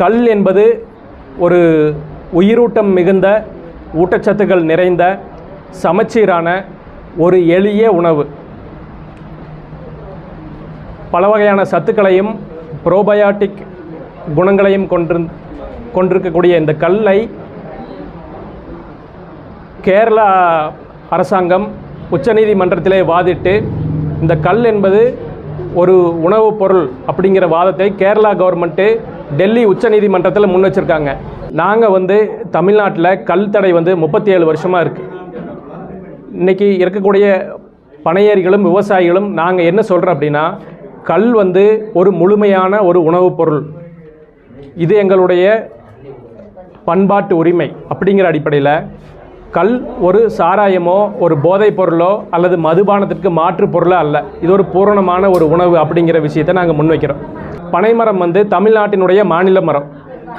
கல் என்பது ஒரு உயிரூட்டம் மிகுந்த ஊட்டச்சத்துக்கள் நிறைந்த சமச்சீரான ஒரு எளிய உணவு. பல வகையான சத்துக்களையும் ப்ரோபயாட்டிக் குணங்களையும் கொன்று கொண்டிருக்கக்கூடிய இந்த கல்லை கேரளா அரசாங்கம் உச்சநீதிமன்றத்திலே வாதிட்டு இந்த கல் என்பது ஒரு உணவுப் பொருள் அப்படிங்கிற வாதத்தை கேரளா கவர்மெண்ட்டு டெல்லி உச்சநீதிமன்றத்தில் முன் வச்சுருக்காங்க. நாங்கள் வந்து தமிழ்நாட்டில் கல் தடை வந்து முப்பத்தி ஏழு வருஷமாக இருக்குது இன்றைக்கி இருக்கக்கூடிய பனையேறிகளும் விவசாயிகளும் நாங்கள் என்ன சொல்கிறோம் அப்படின்னா கல் வந்து ஒரு முழுமையான ஒரு உணவுப் பொருள். இது எங்களுடைய பண்பாட்டு உரிமை அப்படிங்கிற அடிப்படையில் கல் ஒரு சாராயமோ ஒரு போதைப் பொருளோ அல்லது மதுபானத்திற்கு மாற்று பொருளோ அல்ல. இது ஒரு பூரணமான ஒரு உணவு அப்படிங்கிற விஷயத்தை நாங்கள் முன்வைக்கிறோம் பனைமரம் வந்து தமிழ்நாட்டினுடைய மாநில மரம்.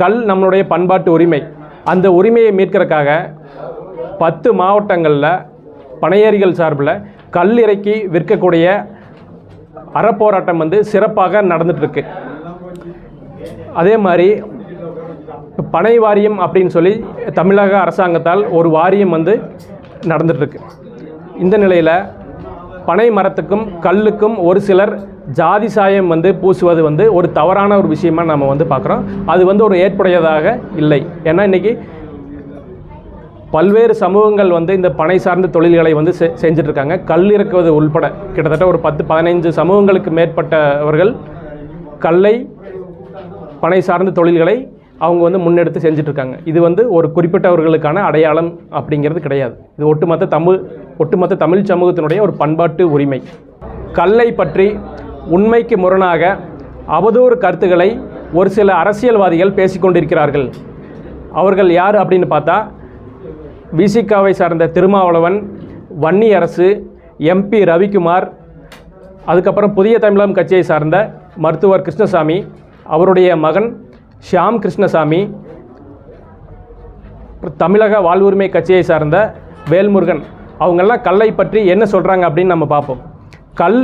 கல் நம்மளுடைய பண்பாட்டு உரிமை. அந்த உரிமையை மீட்கிறக்காக பத்து மாவட்டங்களில் பனையேறிகள் சார்பில் கல் இறக்கி விற்கக்கூடிய அறப்போராட்டம் வந்து சிறப்பாக நடந்துகிட்ருக்கு அதே மாதிரி பனை வாரியம் அப்படின்னு சொல்லி தமிழக அரசாங்கத்தால் ஒரு வாரியம் வந்து நடந்துகிட்ருக்கு இந்த நிலையில் பனை மரத்துக்கும் கல்லுக்கும் ஒரு சிலர் ஜாதி சாயம் வந்து பூசுவது வந்து ஒரு தவறான ஒரு விஷயமா நம்ம வந்து பார்க்குறோம். அது வந்து ஒரு ஏற்புடையதாக இல்லை. ஏன்னா இன்றைக்கி பல்வேறு சமூகங்கள் வந்து இந்த பனை சார்ந்த தொழில்களை வந்து செ செஞ்சிட்ருக்காங்க. கல் இறக்குவது உள்பட கிட்டத்தட்ட ஒரு பத்து பதினைஞ்சு சமூகங்களுக்கு மேற்பட்டவர்கள் கல்லை பனை சார்ந்த தொழில்களை அவங்க வந்து முன்னெடுத்து செஞ்சிட்ருக்காங்க. இது வந்து ஒரு குறிப்பிட்டவர்களுக்கான அடையாளம் அப்படிங்கிறது கிடையாது. இது ஒட்டுமொத்த தமிழ் ஒட்டுமொத்த தமிழ் சமூகத்தினுடைய ஒரு பண்பாட்டு உரிமை. கல்லை பற்றி உண்மைக்கு முரணாக அவதூறு கருத்துக்களை ஒரு சில அரசியல்வாதிகள் பேசிக்கொண்டிருக்கிறார்கள் அவர்கள் யார் அப்படின்னு பார்த்தா விசிகாவை சார்ந்த திருமாவளவன் வன்னி அரசு எம்பி ரவிக்குமார் அதுக்கப்புறம் புதிய தமிழகம் கட்சியை சார்ந்த மருத்துவர் கிருஷ்ணசாமி அவருடைய மகன் ஷியாம் கிருஷ்ணசாமி தமிழக வாழ்வுரிமை கட்சியை சார்ந்த வேல்முருகன். அவங்கெல்லாம் கல்லை பற்றி என்ன சொல்கிறாங்க அப்படின்னு நம்ம பார்ப்போம். கல்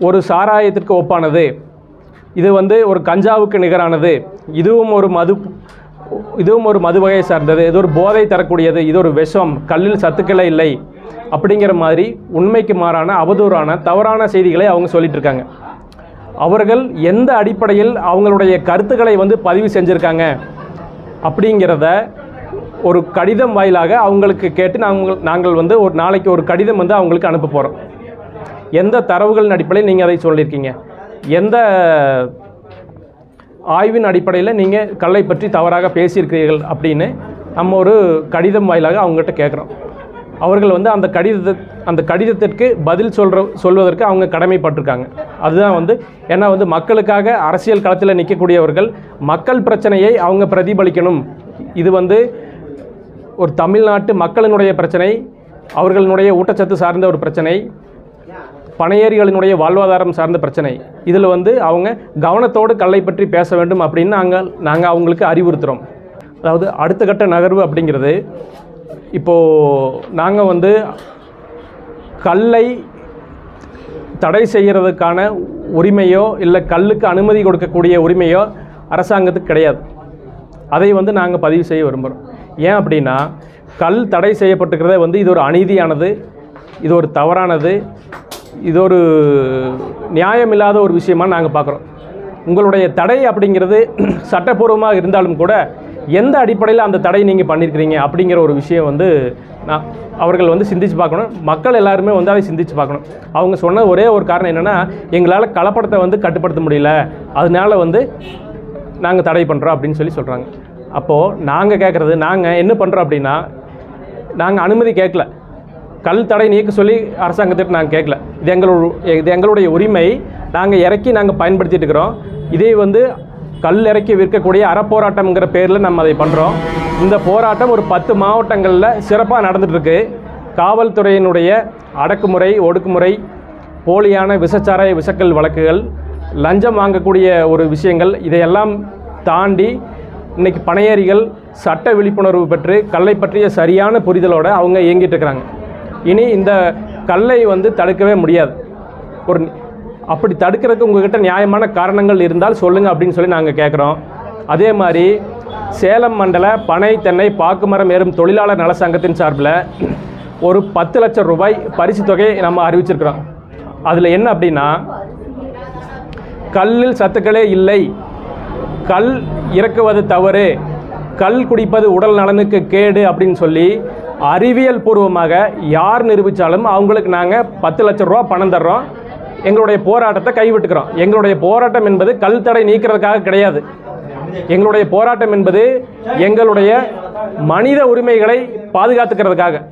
ஒரு சாராயத்திற்கு ஒப்பானது. இது வந்து ஒரு கஞ்சாவுக்கு நிகரானது. இதுவும் ஒரு மது இதுவும் ஒரு மது வகையை சார்ந்தது. இது ஒரு போதை தரக்கூடியது. இது ஒரு விஷம். கல்லில் சத்துக்களே இல்லை. அப்படிங்கிற மாதிரி உண்மைக்கு மாறான அவதூறான தவறான செய்திகளை அவங்க சொல்லிட்டு இருக்காங்க. அவர்கள் எந்த அடிப்படையில் அவங்களுடைய கருத்துக்களை வந்து பதிவு செஞ்சுருக்காங்க அப்படிங்கிறத ஒரு கடிதம் வாயிலாக அவங்களுக்கு கேட்டு நாங்கள் நாங்கள் வந்து ஒரு நாளைக்கு ஒரு கடிதம் வந்து அவங்களுக்கு அனுப்ப போகிறோம் எந்த தரவுகளின் அடிப்படையில் நீங்கள் அதை சொல்லியிருக்கீங்க? எந்த ஆய்வின் அடிப்படையில் நீங்கள் கல்லை பற்றி தவறாக பேசியிருக்கிறீர்கள் அப்படின்னு நம்ம ஒரு கடிதம் வாயிலாக அவங்ககிட்ட கேட்குறோம். அவர்கள் வந்து அந்த கடிதத்தை அந்த கடிதத்திற்கு பதில் சொல்கிற சொல்வதற்கு அவங்க கடமைப்பட்டிருக்காங்க. அதுதான் வந்து ஏன்னா வந்து மக்களுக்காக அரசியல் களத்தில் நிற்கக்கூடியவர்கள் மக்கள் பிரச்சனையை அவங்க பிரதிபலிக்கணும். இது வந்து ஒரு தமிழ்நாட்டு மக்களினுடைய பிரச்சனை அவர்களினுடைய ஊட்டச்சத்து சார்ந்த ஒரு பிரச்சனை பணையேறிகளினுடைய வாழ்வாதாரம் சார்ந்த பிரச்சனை. இதில் வந்து அவங்க கவனத்தோடு கல்லை பற்றி பேச வேண்டும் அப்படின்னு நாங்கள் நாங்கள் அவங்களுக்கு அறிவுறுத்துகிறோம் அதாவது அடுத்த கட்ட நகர்வு அப்படிங்கிறது இப்போது நாங்கள் வந்து கல்லை தடை செய்கிறதுக்கான உரிமையோ இல்லை கல்லுக்கு அனுமதி கொடுக்கக்கூடிய உரிமையோ அரசாங்கத்துக்கு கிடையாது. அதை வந்து நாங்கள் பதிவு செய்ய விரும்புகிறோம் ஏன் அப்படின்னா கல் தடை செய்யப்பட்டுக்கிறத வந்து இது ஒரு அநீதியானது இது ஒரு தவறானது இது ஒரு நியாயமில்லாத ஒரு விஷயமாக நாங்கள் பார்க்குறோம் உங்களுடைய தடை அப்படிங்கிறது சட்டப்பூர்வமாக இருந்தாலும் கூட எந்த அடிப்படையில் அந்த தடை நீங்கள் பண்ணியிருக்கிறீங்க அப்படிங்கிற ஒரு விஷயம் வந்து நான் அவர்கள் வந்து சிந்திச்சு பார்க்கணும். மக்கள் எல்லாருமே வந்து அதை சிந்திச்சு பார்க்கணும். அவங்க சொன்ன ஒரே ஒரு காரணம் என்னென்னா எங்களால் கலப்படத்தை வந்து கட்டுப்படுத்த முடியல. அதனால வந்து நாங்கள் தடை பண்ணுறோம் அப்படின்னு சொல்லி சொல்கிறாங்க அப்போது நாங்கள் கேட்குறது நாங்கள் என்ன பண்ணுறோம் அப்படின்னா நாங்கள் அனுமதி கேட்கல கல் தடை நீக்க சொல்லி அரசாங்கத்திற்கு நாங்கள் கேட்கல இது எங்களோட இது எங்களுடைய உரிமை. நாங்கள் இறக்கி நாங்கள் பயன்படுத்திட்டு இருக்கிறோம். இதே வந்து கல் இறக்கி விற்கக்கூடிய அறப்போராட்டம்ங்கிற பேரில் நம்ம அதை பண்ணுறோம் இந்த போராட்டம் ஒரு பத்து மாவட்டங்களில் சிறப்பாக நடந்துகிட்ருக்கு காவல்துறையினுடைய அடக்குமுறை ஒடுக்குமுறை போலியான விசச்சாராய விசக்கல் வழக்குகள் லஞ்சம் வாங்கக்கூடிய ஒரு விஷயங்கள் இதையெல்லாம் தாண்டி இன்றைக்கி பனையேறிகள் சட்ட விழிப்புணர்வு பெற்று கல்லை பற்றிய சரியான புரிதலோடு அவங்க இயங்கிட்டு இருக்கிறாங்க. இனி இந்த கல்லை வந்து தடுக்கவே முடியாது. ஒரு அப்படி தடுக்கிறதுக்கு உங்ககிட்ட நியாயமான காரணங்கள் இருந்தால் சொல்லுங்கள் அப்படின்னு சொல்லி நாங்கள் கேட்குறோம் அதே மாதிரி சேலம் மண்டல பனை தென்னை பாக்குமரம் ஏறும் தொழிலாளர் நல சங்கத்தின் சார்பில் ஒரு பத்து லட்சம் ரூபாய் பரிசு தொகையை நம்ம அறிவிச்சிருக்கிறோம். அதில் என்ன அப்படின்னா கல்லில் சத்துக்களே இல்லை. கல் இறக்குவது தவறு. கல் குடிப்பது உடல் நலனுக்கு கேடு அப்படின்னு சொல்லி அறிவியல் பூர்வமாக யார் நிரூபித்தாலும் அவங்களுக்கு நாங்கள் பத்து லட்ச ரூபா பணம் தர்றோம். எங்களுடைய போராட்டத்தை கைவிட்டுக்கிறோம். எங்களுடைய போராட்டம் என்பது கல் தடை நீக்கிறதுக்காக கிடையாது. எங்களுடைய போராட்டம் என்பது எங்களுடைய மனித உரிமைகளை பாதுகாத்துக்கிறதுக்காக.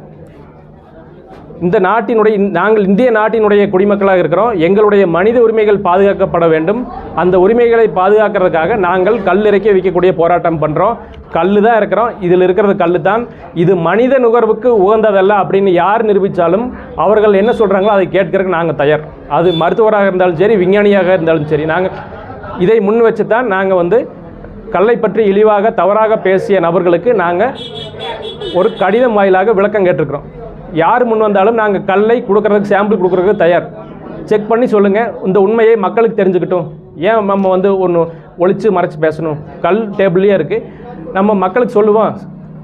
இந்த நாட்டினுடைய நாங்கள் இந்திய நாட்டினுடைய குடிமக்களாக இருக்கிறோம். எங்களுடைய மனித உரிமைகள் பாதுகாக்கப்பட வேண்டும். அந்த உரிமைகளை பாதுகாக்கிறதுக்காக நாங்கள் கல் இறக்கி வைக்கக்கூடிய போராட்டம் பண்ணுறோம் கல் தான் இருக்கிறோம். இதில் இருக்கிறது கல் தான். இது மனித நுகர்வுக்கு உகந்ததல்ல அப்படின்னு யார் நிரூபித்தாலும் அவர்கள் என்ன சொல்கிறாங்களோ அதை கேட்கறதுக்கு நாங்கள் தயார். அது மருத்துவராக இருந்தாலும் சரி விஞ்ஞானியாக இருந்தாலும் சரி நாங்கள் இதை முன் வச்சு தான் நாங்கள் வந்து கல்லை பற்றி இழிவாக தவறாக பேசிய நபர்களுக்கு நாங்கள் ஒரு கடிதம் வாயிலாக விளக்கம் கேட்டிருக்கிறோம். யார் முன் வந்தாலும் நாங்கள் கல்லை கொடுக்கறதுக்கு சாம்பிள் கொடுக்குறதுக்கு தயார். செக் பண்ணி சொல்லுங்கள் இந்த உண்மையை மக்களுக்கு தெரிஞ்சுக்கிட்டும். ஏன் நம்ம வந்து ஒன்று ஒழித்து மறைச்சி பேசணும்? கல் டேபிள்லேயே இருக்குது நம்ம மக்களுக்கு சொல்லுவோம்.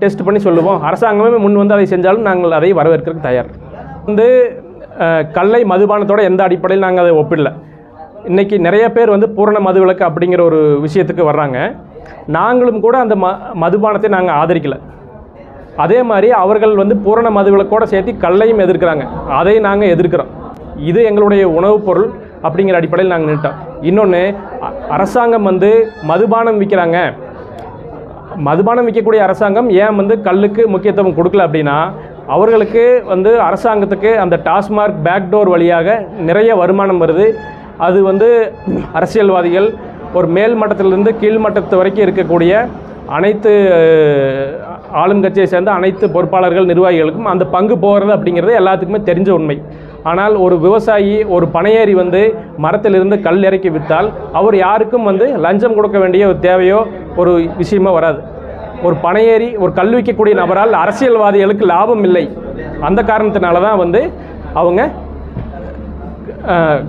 டெஸ்ட் பண்ணி சொல்லுவோம். அரசாங்கமே முன் வந்து அதை செஞ்சாலும் நாங்கள் அதை வரவேற்கிறதுக்கு தயார். வந்து கல்லை மதுபானத்தோட எந்த அடிப்படையில் நாங்கள் அதை ஒப்பிடல. இன்றைக்கி நிறைய பேர் வந்து பூரண மதுவிலக்கு அப்படிங்கிற ஒரு விஷயத்துக்கு வர்றாங்க. நாங்களும் கூட அந்த ம மதுபானத்தை நாங்கள் ஆதரிக்கலை. அதே மாதிரி அவர்கள் வந்து பூரண மதுவிலக்கோடு சேர்த்து கல்லையும் எதிர்க்கிறாங்க. அதை நாங்கள் எதிர்க்கிறோம். இது எங்களுடைய உணவுப் பொருள் அப்படிங்கிற அடிப்படையில் நாங்கள் நின்றுட்டோம் இன்னொன்று அரசாங்கம் வந்து மதுபானம் விற்கிறாங்க மதுபானம் விற்கக்கூடிய அரசாங்கம் ஏன் வந்து கல்லுக்கு முக்கியத்துவம் கொடுக்கல அப்படின்னா அவர்களுக்கு வந்து அரசாங்கத்துக்கு அந்த டாஸ்மார்க் பேக்டோர் வழியாக நிறைய வருமானம் வருது. அது வந்து அரசியல்வாதிகள் ஒரு மேல் மட்டத்திலிருந்து கீழ் மட்டத்து வரைக்கும் இருக்கக்கூடிய அனைத்து அஹ், ஆளும் கட்சியை சேர்ந்த அனைத்து பொறுப்பாளர்கள் நிர்வாகிகளுக்கும் அந்த பங்கு போகிறது அப்படிங்கிறது எல்லாத்துக்குமே தெரிஞ்ச உண்மை. ஆனால் ஒரு விவசாயி ஒரு பனையேறி வந்து மரத்திலிருந்து கல் இறக்கி விற்றால் அவர் யாருக்கும் வந்து லஞ்சம் கொடுக்க வேண்டிய ஒரு தேவையோ ஒரு விஷயமோ வராது. ஒரு பனையேறி ஒரு கல் விற்கக்கூடிய நபரால் அரசியல்வாதிகளுக்கு லாபம் இல்லை. அந்த காரணத்தினால தான் வந்து அவங்க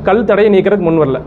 கல் தடையை நீக்கிறதுக்கு முன் வரல.